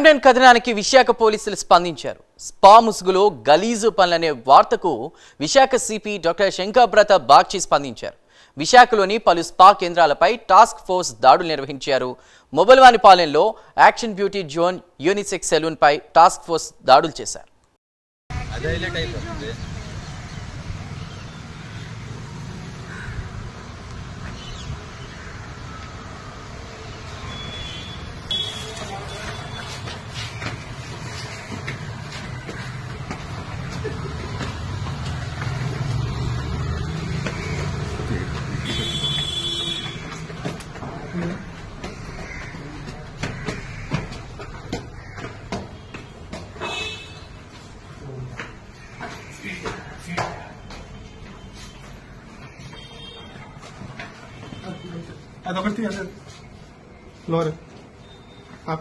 Prime line కథనానికి Visakha పోలీసులు స్పందించారు. Spa ముసుగులో గలీజు పనులనే వార్తకు విశాఖ సిపి డాక్టర్ శంకర్బ్రత బాగ్చి స్పందించారు. విశాఖలోని పలు స్పా కేంద్రాలపై టాస్క్ ఫోర్స్ దాడులు నిర్వహించారు. మొబైల్వానిపాలెంలో యాక్షన్ బ్యూటీ జోన్ యూనిసెక్స్ సెలూన్పై టాస్క్ ఫోర్స్ దాడులు చేశారు. Advocacy, Laura. a